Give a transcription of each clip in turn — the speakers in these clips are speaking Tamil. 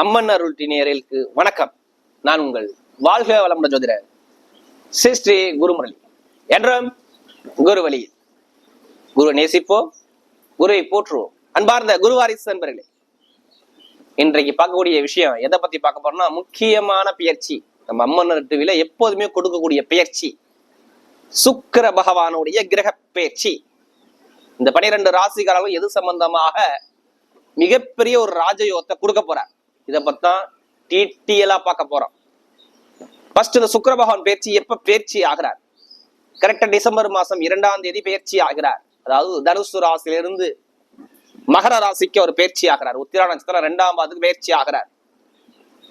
அம்மன் அருள் நேயர்களுக்கு வணக்கம். நான் உங்கள் வாழ்க வளமுடன் ஜோதிடர் ஸ்ரீ ஸ்ரீ குருமுரளி. என்றும் குரு வழியில் குரு நேசிப்போம் குருவை போற்றுவோம். அன்பார்ந்த குருவாரிசு நண்பர்களே இன்றைக்கு பார்க்கக்கூடிய விஷயம் எதை பத்தி பார்க்க போறோம்னா முக்கியமான பயிற்சி நம்ம அம்மன் டிவில எப்போதுமே கொடுக்கக்கூடிய பயிற்சி சுக்கிர பகவானுடைய கிரக பயிற்சி இந்த பனிரெண்டு ராசிகளாலும் எது சம்பந்தமாக மிகப்பெரிய ஒரு ராஜயோகத்தை கொடுக்க போறார்? இதை பத்தான் டீட்டெயிலா பார்க்க போறோம். ஃபர்ஸ்ட் இந்த சுக்கர பகவான் பேச்சு எப்ப பேர்ச்சி ஆகிறார்? கரெக்டா டிசம்பர் மாசம் இரண்டாம் தேதி பெயர்ச்சி ஆகிறார். அதாவது தனுசு ராசியிலிருந்து மகர ராசிக்கு அவர் பேர்ச்சி ஆகிறார். உத்திரா நட்சத்திரம் ரெண்டாம் பாதத்துக்கு பயிற்சி ஆகிறார்.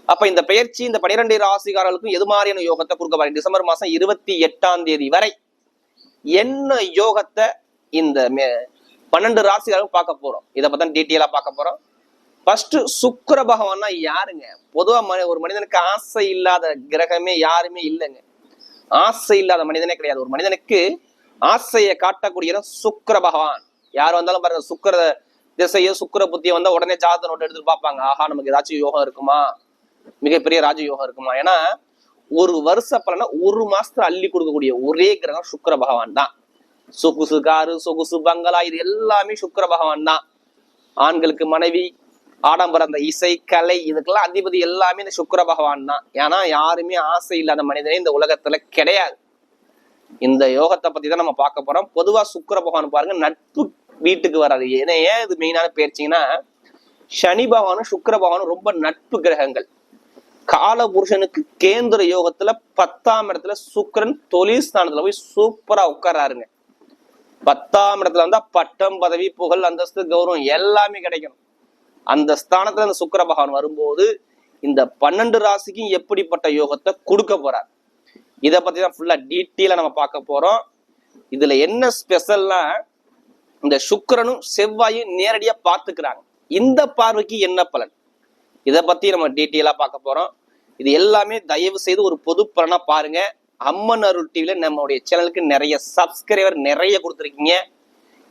அப்ப இந்த பயிற்சி இந்த பனிரெண்டு ராசிகாரர்களுக்கும் எது மாதிரியான யோகத்தை கொடுக்க பாருங்க டிசம்பர் மாசம் இருபத்தி எட்டாம் தேதி வரை என்ன யோகத்தை இந்த மே- பன்னெண்டு ராசிகளும் பார்க்க போறோம்? இதை பத்தி டீட்டெயிலா பார்க்க போறோம். ஃபர்ஸ்ட் சுக்கர பகவான்னா யாருங்க? பொதுவா மனி- ஒரு மனிதனுக்கு ஆசை இல்லாத கிரகமே யாருமே இல்லைங்க. ஆசை இல்லாத மனிதனே கிடையாது. ஒரு மனிதனுக்கு ஆசையை காட்டக்கூடிய சுக்கர பகவான். யார் வந்தாலும் பாருங்க சுக்கர திசையோ சுக்கிர புத்தியை வந்தா உடனே ஜாதக நோட்டு எடுத்து பார்ப்பாங்க. ஆஹா நமக்கு ஏதாச்சும் யோகம் இருக்குமா? மிகப்பெரிய ராஜ யோகம் இருக்குமா? ஏன்னா ஒரு வருஷ பலனை ஒரு மாசத்துல அள்ளி கொடுக்கக்கூடிய ஒரே கிரகம் சுக்கர பகவான் தான். சொகுசு காரு சொகுசு பங்களா இது எல்லாமே சுக்கர பகவான் தான். ஆண்களுக்கு மனைவி ஆடம்பரம் அந்த இசை கலை இதுக்கெல்லாம் அதிபதி எல்லாமே இந்த சுக்கர பகவான் தான். ஏன்னா யாருமே ஆசை இல்லாத மனிதனே இந்த உலகத்துல கிடையாது. இந்த யோகத்தை பத்தி தான் நம்ம பார்க்க போறோம். பொதுவா சுக்கர பகவான் பாருங்க நட்பு வீட்டுக்கு வராது. ஏன்னா ஏன் இது மெயினான பேர்ச்சிங்கன்னா சனி பகவானும் சுக்கிர பகவானும் ரொம்ப நட்பு கிரகங்கள். கால புருஷனுக்கு கேந்திர யோகத்துல பத்தாம் இடத்துல சுக்கரன் தொழில் ஸ்தானத்துல போய் சூப்பரா உட்காராருங்க. பத்தாம் இடத்துல வந்தா பட்டம் பதவி புகழ் அந்தஸ்து கௌரவம் எல்லாமே கிடைக்கும் அந்த ஸ்தானத்துல அந்த சுக்கர பகவான் வரும்போது இந்த பன்னெண்டு ராசிக்கும் எப்படிப்பட்ட யோகத்தை கொடுக்க போறார்? இதை பத்தி தான் ஃபுல்லா டீட்டெயிலா நம்ம பார்க்க போறோம். இதுல என்ன ஸ்பெஷல்னா இந்த சுக்கிரனும் செவ்வாயும் நேரடியா பார்த்துக்கிறாங்க. இந்த பார்வைக்கு என்ன பலன்? இதை பத்தி நம்ம டீட்டெயிலா பார்க்க போறோம். இது எல்லாமே தயவு செய்து ஒரு பொது பலனா பாருங்க. அம்மன் அருள் டிவில நம்மளுடைய சேனலுக்கு நிறைய சப்ஸ்கிரைபர் நிறைய கொடுத்துருக்கீங்க.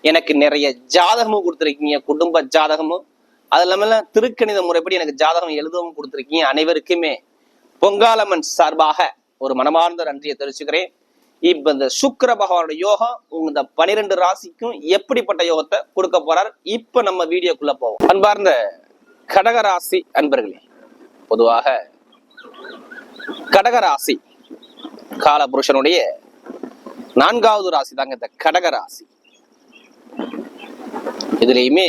எனக்கு நிறைய ஜாதகமும் கொடுத்துருக்கீங்க. குடும்ப ஜாதகமும் அது இல்லாமல் திருக்கணித முறைப்படி எனக்கு ஜாதகம் எழுதவும் கொடுத்துருக்கீங்க அனைவருக்குமே. பொங்காலம்மன் சார்பாக ஒரு மனமார்ந்த நன்றியை தெரிவிச்சுக்கிறேன். இப்ப இந்த சுக்கர பகவானோட யோகம் உங்க இந்த பனிரெண்டு ராசிக்கும் எப்படிப்பட்ட யோகத்தை கொடுக்க போறார்? இப்ப நம்ம வீடியோக்குள்ள போவோம். அன்பார்ந்த கடகராசி அன்பர்களே பொதுவாக கடகராசி கால புருஷனுடைய நான்காவது ராசி தாங்க இந்த கடகராசி. இதுலயுமே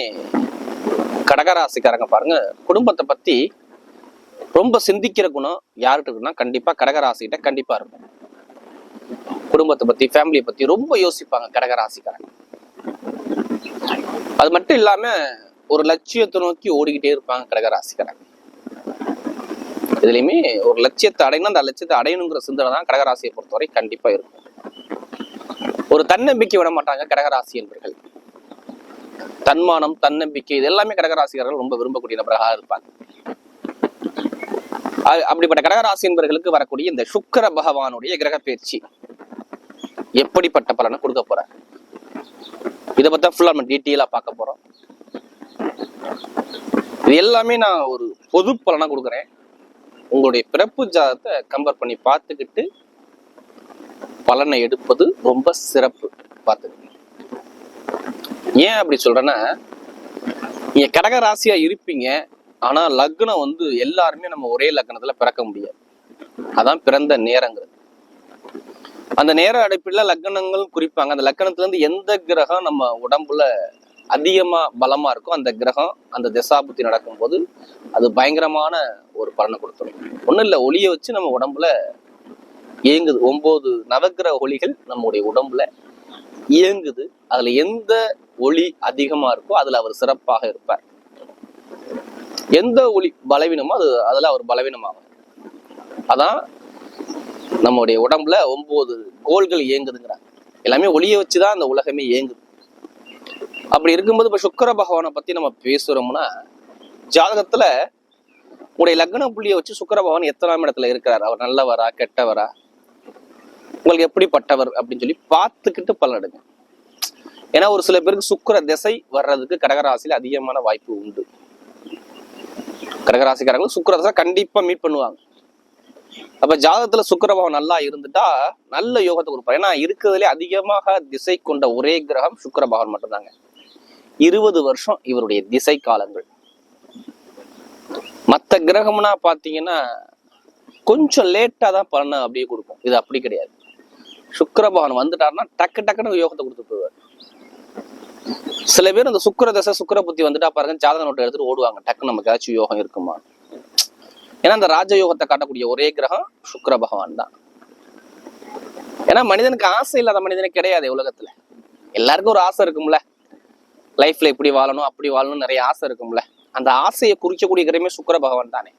கடகராசிக்காரங்க பாருங்க குடும்பத்தை பத்தி ரொம்ப சிந்திக்கிற குணம் யார்கிட்ட இருக்குன்னா கண்டிப்பா கடகராசிகிட்ட கண்டிப்பா இருக்கும். குடும்பத்தை பத்தி ஃபேமிலியை பத்தி ரொம்ப யோசிப்பாங்க கடகராசிக்காரங்க. அது மட்டும் இல்லாம ஒரு லட்சியத்தை நோக்கி ஓடிக்கிட்டே இருப்பாங்க கடகராசிக்காரங்க. இதுலயுமே ஒரு லட்சியத்தை அடையணும் அந்த லட்சியத்தை அடையணுங்கிற சிந்தனை தான் கடகராசியை பொறுத்தவரை கண்டிப்பா இருக்கும். ஒரு தன்னம்பிக்கை விட மாட்டாங்க கடகராசி என்பர்கள். தன்மானம் தன்னம்பிக்கை இது எல்லாமே கடகராசிக்காரர்கள் ரொம்ப விரும்பக்கூடிய நபராக இருப்பாங்க. அப்படிப்பட்ட கடகராசி என்பவர்களுக்கு வரக்கூடிய இந்த சுக்கர பகவானுடைய கிரக பயிற்சி எப்படிப்பட்ட பலனை கொடுக்க போறார்? இதை பத்தி ஃபுல்லா நம்ம டீட்டெயிலா பார்க்க போறோம். இது எல்லாமே நான் ஒரு பொது பலனா கொடுக்குறேன். உங்களுடைய பிறப்பு ஜாதத்தை கம்பேர் பண்ணி பார்த்துக்கிட்டு பலனை எடுப்பது ரொம்ப சிறப்பு பார்த்துக்கிட்டு ஏன் அப்படி சொல்றேன்னா நீங்க கடக ராசியா இருப்பீங்க ஆனா லக்னம் வந்து எல்லாருமே நம்ம ஒரே லக்னத்துல பிறக்க முடியாது. அதான் பிறந்த நேரங்கிறது. அந்த நேர அடைப்பில் லக்னங்கள் குறிப்பாங்க. அந்த லக்னத்துல இருந்து எந்த கிரகம் நம்ம உடம்புல அதிகமா பலமா இருக்கோ அந்த கிரகம் அந்த திசாபுத்தி நடக்கும்போது அது பயங்கரமான ஒரு பலனை கொடுத்துரும். ஒண்ணும் இல்ல ஒளியை வச்சு நம்ம உடம்புல இயங்குது. ஒன்பது நவக்கிரக ஒளிகள் நம்முடைய உடம்புல இயங்குது. அதுல எந்த ஒளி அதிகமா இருக்கோ அதுல அவர் சிறப்பாக இருப்பார். எந்த ஒளி பலவீனமோ அது அதுல அவர் பலவீனமாகும் அதான் நம்முடைய உடம்புல ஒன்பது கோள்கள் இயங்குதுங்கிறாங்க. எல்லாமே ஒளியை வச்சுதான் அந்த உலகமே இயங்குது. அப்படி இருக்கும்போது இப்ப சுக்கர பகவானை பத்தி நம்ம பேசுறோம்னா ஜாதகத்துல உங்களுடைய லக்ன புள்ளியை வச்சு சுக்கர பகவான் எத்தனாம் இடத்துல இருக்கிறார்? அவர் நல்லவரா கெட்டவரா? உங்களுக்கு எப்படிப்பட்டவர் அப்படின்னு சொல்லி பார்த்துக்கிட்டு பலன் எடுங்க. ஏன்னா ஒரு சில பேருக்கு சுக்கர திசை வர்றதுக்கு கடகராசியில அதிகமான வாய்ப்பு உண்டு. கடகராசிக்காரங்களும் சுக்கர திசை கண்டிப்பா மீட் பண்ணுவாங்க. அப்ப ஜாதகத்துல சுக்கரபாவம் நல்லா இருந்துட்டா நல்ல யோகத்தை கொடுப்பாரு. ஏன்னா இருக்கிறதுலே அதிகமாக திசை கொண்ட ஒரே கிரகம் சுக்கரபாவன் மட்டும்தாங்க. இருபது வருஷம் இவருடைய திசை காலங்கள். மத்த கிரகம்னா பாத்தீங்கன்னா கொஞ்சம் லேட்டா தான் பலனை அப்படியே கொடுக்கும். இது அப்படி கிடையாது. சுக்கிர பகவான் வந்துட்டாருன்னா டக்கு டக்குன்னு யோகத்தை கொடுத்து போயிடுவார். சில பேர் அந்த சுக்கர தசை சுக்கர புத்தி வந்துட்டா பாருங்க ஜாதக நோட்டை எடுத்துட்டு ஓடுவாங்க. டக்கு நமக்கு ஏதாச்சும் யோகம் இருக்குமா? ஏன்னா அந்த ராஜ யோகத்தை காட்டக்கூடிய ஒரே கிரகம் சுக்கர பகவான் தான். ஏன்னா மனிதனுக்கு ஆசை இல்லாத மனிதனே கிடையாது உலகத்துல. எல்லாருக்கும் ஒரு ஆசை இருக்கும்ல. லைஃப்ல இப்படி வாழணும் அப்படி வாழணும் நிறைய ஆசை இருக்கும்ல. அந்த ஆசையை குறிக்கக்கூடிய கிரகமே சுக்கர பகவான் தானே.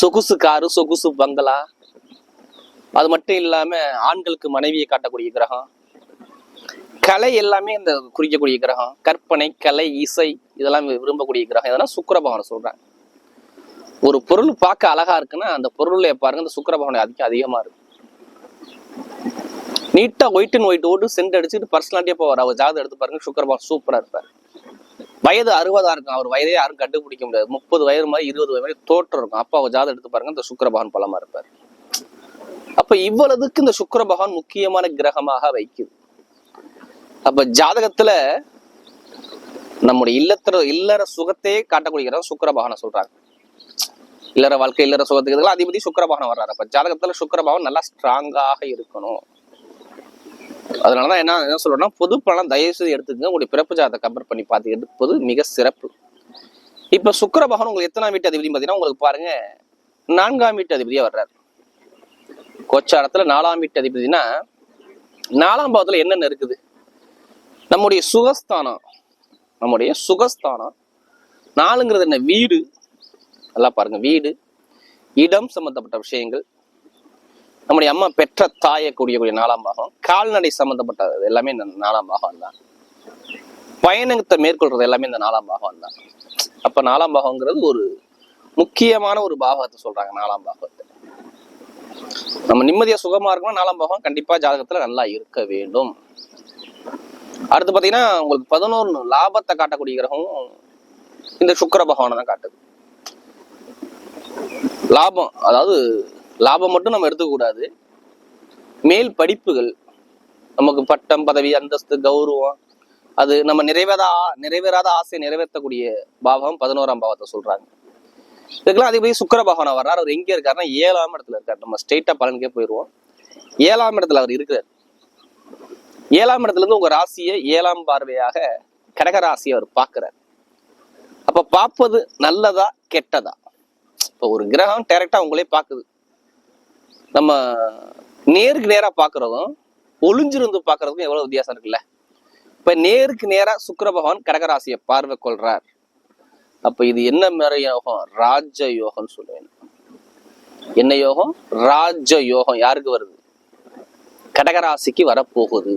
சொகுசு காரு சொகுசு பங்களா அது மட்டும் இல்லாம ஆண்களுக்கு மனைவியை காட்டக்கூடிய கிரகம் கலை எல்லாமே இந்த குறிக்கக்கூடிய கிரகம் கற்பனை கலை இசை இதெல்லாம் விரும்பக்கூடிய கிரகம். இதெல்லாம் சுக்கிர சொல்றாங்க ஒரு பொருள் பார்க்க அழகா இருக்குன்னா அந்த பொருளை பாருங்க அந்த சுக்கிர அதிகம் அதிகமா இருக்கு. நீட்டா ஒயிட் அண்ட் ஒயிட் ஓட்டு சென்ட் அடிச்சுட்டு பர்சனாலிட்டியா போவார். அவர் ஜாதகம் எடுத்து பாருங்க சுக்கரபகவான் சூப்பரா இருப்பார். வயது அறுபதா இருக்கும். அவர் வயதே யாரும் கண்டுபிடிக்க முடியாது. முப்பது வயது மாதிரி இருபது வயது மாதிரி தோற்றம் இருக்கும். அப்ப அவர் ஜாதகம் எடுத்து பாருங்க இந்த சுக்கிர பலமா இருப்பார். அப்ப இவ்வளவுக்கு இந்த சுக்கர பகவான் முக்கியமான கிரகமாக வைக்குது அப்ப ஜாதகத்துல நம்முடைய இல்லத்திர இல்லற சுகத்தையே காட்டக்கூடிய சுக்கர பகவானை சொல்றாங்க. இல்லற வாழ்க்கை இல்லற சுகத்துக்கு அதிபதி சுக்கர பகவான் வர்றாரு. அப்ப ஜாதகத்துல சுக்கர பகவான் நல்லா ஸ்ட்ராங்காக இருக்கணும். அதனாலதான் என்ன என்ன சொல்றேன்னா பொது பணம் தயவு செய்து எடுத்துக்கங்க. உங்களுடைய பிறப்பு ஜாதகத்தை கம்பேர் பண்ணி பார்த்து எடுப்பது மிக சிறப்பு. இப்ப சுக்கர பகவான் உங்களுக்கு எத்தனாம் வீட்டு அதிபதி பாத்தீங்கன்னா உங்களுக்கு பாருங்க நான்காம் வீட்டு அதிபதியா வர்றாரு. கோச்சாரத்துல நாலாம் வீட்டு அதிபதினா நாலாம் பாவத்துல என்னென்ன இருக்குது? நம்முடைய சுகஸ்தானம் நம்முடைய சுகஸ்தானம் நாலுங்கிறது என்ன? வீடு. நல்லா பாருங்க வீடு. இடம் சம்பந்தப்பட்ட விஷயங்கள். நம்முடைய அம்மா பெற்ற தாயை கூடியக்கூடிய நாலாம் பாகம். கால்நடை சம்பந்தப்பட்டது எல்லாமே இந்த நாலாம் பாகம் தான். பயணத்தை மேற்கொள்றது எல்லாமே இந்த நாலாம் பாகம் தான். அப்ப நாலாம் பாகங்கிறது ஒரு முக்கியமான ஒரு பாகத்தை சொல்றாங்க நாலாம் பாகத்தை. நம்ம நிம்மதியா சுகமா இருக்கணும் நாலாம் பாகம் கண்டிப்பா ஜாதகத்துல நல்லா இருக்க வேண்டும். அடுத்து பாத்தீங்கன்னா உங்களுக்கு பதினோரு லாபத்தை காட்டக்கூடிய கிரகம் இந்த சுக்கிர பகவானை தான் காட்டுது. லாபம் அதாவது லாபம் மட்டும் நம்ம எடுத்துக்கூடாது மேல் படிப்புகள் நமக்கு பட்டம் பதவி அந்தஸ்து கௌரவம் அது நம்ம நிறைவேறா நிறைவேறாத ஆசையை நிறைவேற்றக்கூடிய பாவம் பதினோராம் பாவத்தை சொல்றாங்க. இதுக்கெல்லாம் அதிபதி சுக்கர பகவான் வர்றார். அவர் எங்கே இருக்காருன்னா ஏழாம் இடத்துல இருக்கார். நம்ம ஸ்ட்ரெயிட்டா பலனுக்கே போயிடுவோம் ஏழாம் இடத்துல அவர் இருக்கிறார். ஏழாம் இடத்துல இருந்து உங்க ராசியை ஏழாம் பார்வையாக கடக ராசியை அவர் பார்க்கிறார். அப்ப பார்ப்பது நல்லதா கெட்டதா? இப்ப ஒரு கிரகம் டைரக்டா உங்களே பார்க்குது. நம்ம நேருக்கு நேரா பாக்குறதும் ஒளிஞ்சிருந்து பாக்குறதுக்கும் எவ்வளவு வித்தியாசம் இருக்குல்ல? இப்ப நேருக்கு நேரா சுக்கர பகவான் கடகராசியை பார்வை கொள்றார். அப்ப இது என்ன மாதிரி யோகம் ராஜ யோகம்னு சொல்லுவேன். என்ன யோகம்? ராஜ யோகம் யாருக்கு வருது? கடகராசிக்கு வரப்போகுது.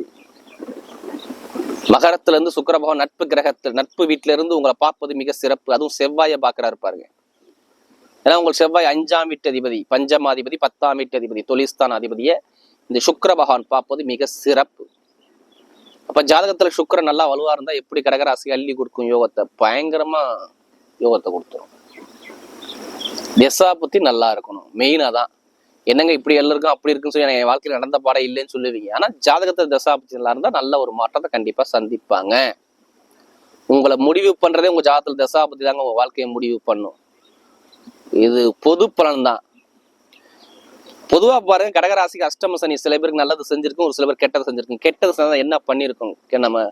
மகரத்துல இருந்து சுக்கிர நட்பு கிரகத்துல நட்பு வீட்டுல இருந்து உங்களை பார்ப்பது மிக சிறப்பு. அதுவும் செவ்வாயை பார்க்கறாரு பாருங்க. ஏன்னா உங்கள் செவ்வாய் அஞ்சாம் வீட்டு அதிபதி பஞ்சமாதிபதி பத்தாம் வீட்டு அதிபதி தொழிஸ்தான் அதிபதியை இந்த சுக்கிர பகவான் பார்ப்பது மிக சிறப்பு. அப்ப ஜாதகத்துல சுக்கரன் நல்லா வலுவா இருந்தா எப்படி கடகராசி அள்ளி கொடுக்கும் யோகத்தை? பயங்கரமா யோகத்தை கொடுத்துரும். திசா பற்றி நல்லா இருக்கணும். மெயினாக தான் என்னங்க இப்படி எல்லாம் இருக்கும் அப்படி இருக்குன்னு சொல்லி என் வாழ்க்கையில நடந்த பாடம் இல்லைன்னு சொல்லுவீங்க. ஆனால் ஜாதகத்தை தசா புத்தி நல்லா இருந்தால் நல்ல ஒரு மாற்றத்தை கண்டிப்பாக சந்திப்பாங்க. உங்களை முடிவு பண்ணுறதே உங்கள் ஜாதகத்தில் தசா பற்றி தாங்க உங்கள் வாழ்க்கையை முடிவு பண்ணும். இது பொது பலன் தான். பொதுவாக பாருங்க கடகராசிக்கு அஷ்டம சனி சில பேருக்கு நல்லது செஞ்சிருக்கும் ஒரு சில பேர் கெட்டது செஞ்சிருக்கும். கெட்டது செஞ்சால் என்ன பண்ணியிருக்கோம் கே- நம்ம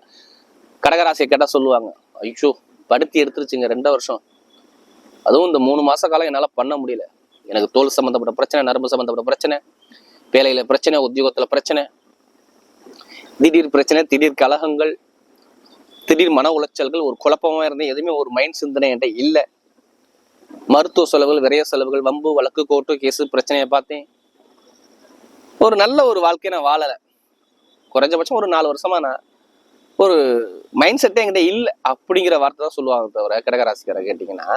கடகராசியை கேட்டால் சொல்லுவாங்க. ஐயோ படுத்தி எடுத்துருச்சுங்க ரெண்டு வருஷம். அதுவும் இந்த மூணு மாச காலம் என்னால் பண்ண முடியல. எனக்கு தோல் சம்மந்தப்பட்ட பிரச்சனை நரம்பு சம்பந்தப்பட்ட பிரச்சனை வேலையில் பிரச்சனை உத்தியோகத்தில் பிரச்சனை திடீர் பிரச்சனை திடீர் கலகங்கள் திடீர் மன உளைச்சல்கள் ஒரு குழப்பமாக இருந்தேன் எதுவுமே ஒரு மைண்ட் சிந்தனை என்கிட்ட இல்லை. மருத்துவ செலவுகள் விரைய செலவுகள் வம்பு வழக்கு கோர்ட்டு கேஸு பிரச்சனையை பார்த்தேன். ஒரு நல்ல ஒரு வாழ்க்கையை நான் வாழலை. குறைஞ்சபட்சம் ஒரு நாலு வருஷமா நான் ஒரு மைண்ட் செட்டே என்கிட்ட இல்லை அப்படிங்கிற வார்த்தை தான் சொல்லுவாங்க தவிர கடகராசிக்காரை கேட்டிங்கன்னா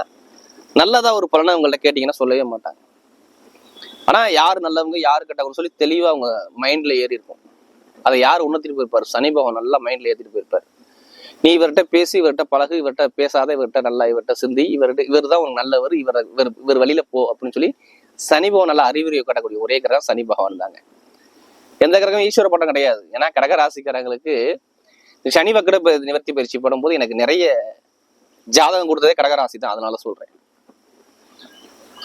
நல்லதாக ஒரு பலனை அவங்கள்ட்ட கேட்டிங்கன்னா சொல்லவே மாட்டாங்க. ஆனால் யார் நல்லவங்க யார் கெட்டவங்க சொல்லி தெளிவாக அவங்க மைண்டில் ஏறி இருக்கும். அதை யார் உணர்த்திட்டு போயிருப்பார்? சனி பகவான் நல்லா மைண்டில் ஏற்றிட்டு போயிருப்பாரு. நீ இவர்கிட்ட பேசி இவர்கிட்ட பழகு இவர்கிட்ட பேசாத இவர்கிட்ட நல்லா இவர்கிட்ட சிந்தி இவர்கிட்ட இவர் தான் உனக்கு நல்லவர் இவர் இவர் இவர் வழியில போ அப்படின்னு சொல்லி சனி பகவான் நல்லா அறிவுரை காட்டக்கூடிய ஒரே கிரகம் சனி பகவான் தாங்க. எந்த கிரகம் ஈஸ்வர பட்டம் கிடையாது. ஏன்னா கடக ராசிக்காரங்களுக்கு சனி வக்கர நிவர்த்தி பயிற்சி போடும்போது எனக்கு நிறைய ஜாதகம் கொடுத்ததே கடகராசி தான் அதனால சொல்றேன்.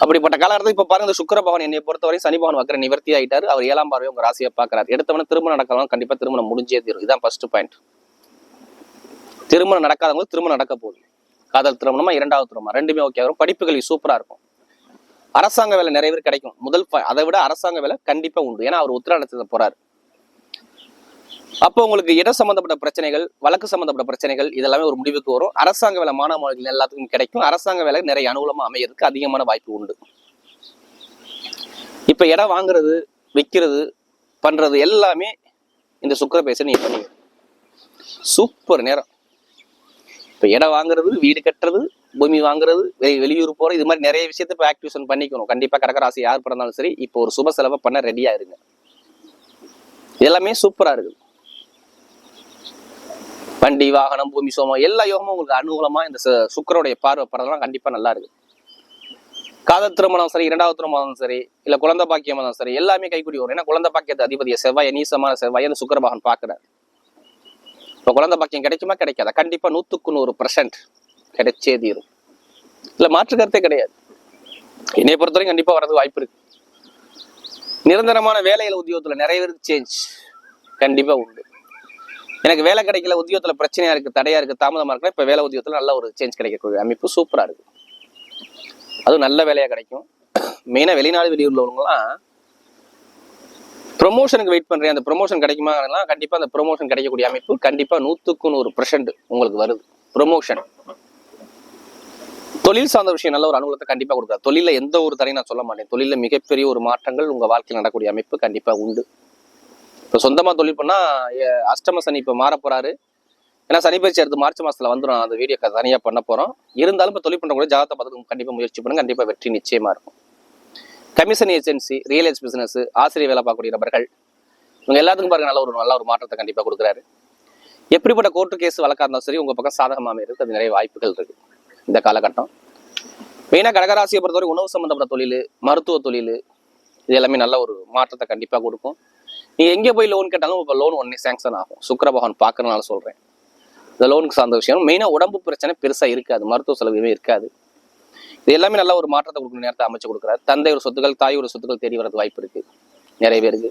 அப்படிப்பட்ட காலகட்டத்தில் இப்ப பாருங்க இந்த சுக்கிர என்னை பொறுத்தவரை சனி பவன் வக்கர நிவர்த்தி ஆயிட்டாரு. அவர் ஏழாம் பார்வை உங்க ராசியை பாக்குறாரு எடுத்தவன திருமணம் நடக்கலாம் கண்டிப்பா திருமணம் முடிஞ்சே தீரும். இதுதான் ஃபர்ஸ்ட் பாயிண்ட் திருமணம் நடக்காதவங்களுக்கு திருமணம் நடக்க போகுது. காதல் திருமணமா இரண்டாவது திருமணம்? ரெண்டுமே ஓகே வரும். படிப்புகள் சூப்பரா இருக்கும். அரசாங்க வேலை நிறைய பேர் கிடைக்கும். முதல் அதை விட அரசாங்க வேலை கண்டிப்பா உண்டு. ஏன்னா அவர் உத்தராடத்துல போறாரு. அப்போ உங்களுக்கு இட சம்பந்தப்பட்ட பிரச்சனைகள் வழக்கு சம்பந்தப்பட்ட பிரச்சனைகள் இதெல்லாமே ஒரு முடிவுக்கு வரும். அரசாங்க வேலை மாணவ மாணவிகள் எல்லாத்துக்கும் கிடைக்கும். அரசாங்க வேலை நிறைய அனுகூலமா அமையறதுக்கு அதிகமான வாய்ப்பு உண்டு. இப்ப இடம் வாங்குறது விற்கிறது பண்றது எல்லாமே இந்த சுக்கர பேச நீங்க பண்ணீங்க சூப்பர் நேரம். இப்ப இடம் வாங்குறது வீடு கட்டுறது பூமி வாங்குறது வெளியூர் போற இது மாதிரி நிறைய விஷயத்த இப்ப ஆக்டிவேஷன் பண்ணிக்கணும். கண்டிப்பா கடற்கராசி யார் பிறந்தாலும் சரி இப்போ ஒரு சுப செலவை பண்ண ரெடியா இருங்க. எல்லாமே சூப்பரா இருக்குது. வண்டி வாகனம் பூமி சோமம் எல்லா யோகமும் உங்களுக்கு அனுகூலமா இந்த சு- பார்வை படலாம். கண்டிப்பா நல்லா இருக்கு. காதல் திருமணம் சரி இரண்டாவது திருமணம் சரி இல்ல குழந்தை பாக்கியம் சரி எல்லாமே கைக்குடி வரும். ஏன்னா குழந்தை பாக்கியத்தை அதிபதிய செவ்வாய் நீசமான செவ்வாய் அந்த சுக்கர பகவான் பாக்குறாரு இப்ப குழந்தை பாக்கியம் கிடைக்குமா? கிடைக்காதா? கண்டிப்பா நூத்துக்கு நூறு பர்சன்ட் கிடைச்சே தீரும். இல்ல மாற்று கருத்தே கிடையாது. என்னை பொறுத்தவரைக்கும் கண்டிப்பா வர்றதுக்கு வாய்ப்பு இருக்கு. நிரந்தரமான வேலையில உத்தியோகத்துல நிறைய பேருக்கு சேஞ்ச் கண்டிப்பா உண்டு. எனக்கு வேலை கிடைக்கல உத்தியோகத்தில் பிரச்சனையா இருக்கு தடையா இருக்கு தாமதமா இருக்குன்னா இப்ப வேலை உத்தியோகத்தில் நல்ல ஒரு சேஞ்ச் கிடைக்கக்கூடிய அமைப்பு சூப்பரா இருக்கு. அதுவும் நல்ல வேலையா கிடைக்கும். மெயினா வெளிநாடு வெளியூர் உள்ளவங்களாம் ப்ரொமோஷனுக்கு வெயிட் பண்றேன். அந்த ப்ரொமோஷன் கிடைக்குமா கண்டிப்பா அந்த ப்ரொமோஷன் கிடைக்கக்கூடிய அமைப்பு கண்டிப்பா நூற்றுக்கு நூறு பர்சன்ட் உங்களுக்கு வருது. ப்ரொமோஷன் தொழில் சார்ந்த விஷயம் நல்ல ஒரு அனுகூலத்தை கண்டிப்பா கொடுக்குறாரு தொழில எந்த ஒரு தரையும் நான் சொல்ல மாட்டேன். தொழிலில் மிகப்பெரிய ஒரு மாற்றங்கள் உங்க வாழ்க்கையில் நடக்கக்கூடிய அமைப்பு கண்டிப்பா உண்டு. இப்போ சொந்தமாக தொழில் பண்ணால் அஷ்டம சனி இப்போ மாற போகிறாரு ஏன்னா சனி பயிற்சி அடுத்து மார்ச் மாசத்துல வந்துடும் அந்த வீடியோ தனியாக பண்ண போறோம். இருந்தாலும் இப்போ தொழில் கூட ஜாதகத்தை பார்த்து கண்டிப்பாக முயற்சி பண்ணுங்க. கண்டிப்பாக வெற்றி நிச்சயமா இருக்கும். Commission agency real estate business ஆசிரியர் வேலை பார்க்கக்கூடிய நபர்கள் இவங்க எல்லாத்துக்கும் பாருங்க நல்ல ஒரு நல்ல ஒரு மாற்றத்தை கண்டிப்பா கொடுக்குறாரு. எப்படிப்பட்ட கோர்ட்டு கேஸ் வழக்கா இருந்தாலும் சரி உங்க பக்கம் சாதகமாக இருக்கு. அது நிறைய வாய்ப்புகள் இருக்கு. இந்த காலகட்டம். மெயினா கடகராசியை பொறுத்தவரை உணவு சம்பந்தப்பட்ட தொழில் மருத்துவ தொழில் இது எல்லாமே நல்ல ஒரு மாற்றத்தை கண்டிப்பாக கொடுக்கும். நீ எங்கே போய் லோன் கேட்டாலும் இப்போ லோன் உடனே சேங்ஷன் ஆகும். சுக்கரபகவான் பார்க்கறனால சொல்றேன். இந்த லோனுக்கு சார்ந்த விஷயம். மெயினாக உடம்பு பிரச்சனை பெருசாக இருக்காது. மருத்துவ செலவுமே இருக்காது. இது எல்லாமே நல்ல ஒரு மாற்றத்தை கொடுக்கணும். நேரத்தை அமைச்சு கொடுக்குறாரு. தந்தை ஒரு சொத்துக்கள் தாய் ஒரு சொத்துக்கள் தேடி வரது வாய்ப்பு இருக்கு. நிறைய பேருக்கு.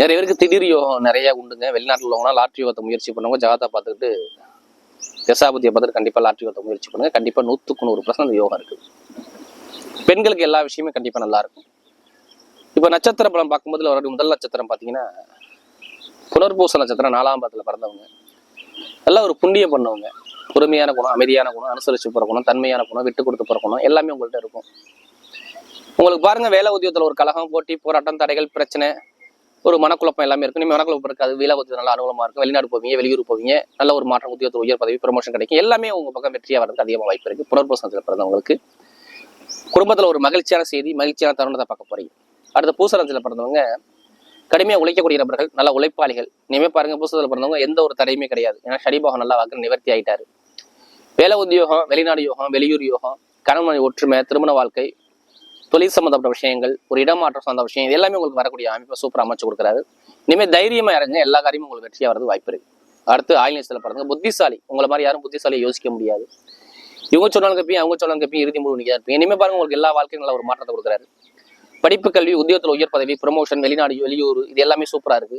நிறைய பேருக்கு திடீர் யோகம் நிறைய உண்டுங்க. வெளிநாட்டில் உள்ளவங்க லாட்ரி யோகத்தை முயற்சி பண்ணவங்க ஜாதகத்தை பார்த்துக்கிட்டு தசாபதியை பார்த்துட்டு கண்டிப்பாக லாட்ரி யோகத்தை முயற்சி பண்ணுங்க. கண்டிப்பாக நூற்றுக்கு நூறு பர்சன்ட் யோகம் இருக்குது பெண்களுக்கு எல்லா விஷயமே கண்டிப்பாக நல்லாயிருக்கும் இப்போ நட்சத்திர பலம் பார்க்கும்போது இதுல வரக்கூடிய முதல் நட்சத்திரம் பார்த்தீங்கன்னா புனர்பூச நட்சத்திரம் நாலாம் பாதத்தில் பிறந்தவங்க. நல்லா ஒரு புண்ணியம் பண்ணவங்க. பொறுமையான குணம் அமைதியான குணம் அனுசரிச்சு போற குணம் தன்மையான குணம் விட்டு கொடுத்து போற குணம் எல்லாமே உங்கள்ட்ட இருக்கும். உங்களுக்கு பாருங்க வேலை உத்தியோகத்தில் ஒரு கலகம் போட்டி போராட்டம் தடைகள் பிரச்சனை ஒரு மனக்குழப்பம் எல்லாமே இருக்கும். நீங்கள் மனக்குழப்பம் இருக்காது. வேலை உத்தியோகம் நல்ல அனுகூலமாக இருக்கும் வெளிநாடு போவீங்க வெளியூர் போவீங்க நல்ல ஒரு மாற்றம் உத்தியோகத்தில் உயர் பதவி ப்ரொமோஷன் கிடைக்கும். எல்லாமே உங்க பக்கம் வெற்றியாக வரதுக்கு அதிகமாக வாய்ப்பு இருக்கு. புனர்பூசனத்தில் பிறந்தவங்களுக்கு குடும்பத்துல ஒரு மகிழ்ச்சியான செய்தி மகிழ்ச்சியான தருணத்தை பார்க்க போறீங்க. அடுத்த பூசரத்தில் பிறந்தவங்க கடுமையா உழைக்கக்கூடிய நபர்கள் நல்ல உழைப்பாளிகள். இனிமே பாருங்க பூசத்தில் பிறந்தவங்க எந்த ஒரு தடையுமே கிடையாது. ஏன்னா சனிபோகம் நல்லா வாக்கு நிவர்த்தி ஆயிட்டாரு. வேலை உத்தியோகம் வெளிநாடு யோகம் வெளியூர் யோகம் கணவன் ஒற்றுமை திருமண வாழ்க்கை தொழில் சம்பந்தப்பட்ட விஷயங்கள் ஒரு இடமாற்றம் சார்ந்த விஷயம் இது எல்லாமே உங்களுக்கு வரக்கூடிய அமைப்பை சூப்பர் அமைச்சு கொடுக்குறாரு. இனிமேல் தைரியமா இறங்க எல்லா காரியமும் உங்களுக்கு வெற்றியாக வரது வாய்ப்பு இருக்கு. அடுத்து ஆயில்நேசத்தில் பிறந்த புத்திசாலி. உங்களை மாதிரி யாரும் புத்திசாலியை யோசிக்க முடியாது. இவங்க சொன்னாலும் கப்பியும் அவங்க சொன்னாலும் கப்பியும் இறுதி முழு நிற்காது இருப்பீங்க. இனிமே பாருங்க உங்களுக்கு எல்லா வாழ்க்கையும் நல்ல ஒரு மாற்றத்தை கொடுக்குறாரு. படிப்பு கல்வி உத்தியோகத்தில் உயர் பதவி ப்ரமோஷன் வெளிநாடு வெளியூர் இது எல்லாமே சூப்பரா இருக்கு.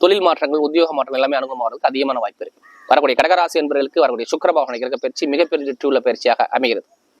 தொழில் மாற்றங்கள் உத்தியோக மாற்றங்கள் எல்லாமே அனுகூலமாகிறதுக்கு அதிகமான வாய்ப்பு இருக்குது வரக்கூடிய கடகராசி என்பவர்களுக்கு வரக்கூடிய சுக்கரபாவனை பகவான் கிரக பயிற்சி மிகப்பெரிய வெற்றி உள்ள பயிற்சியாக அமைகிறது.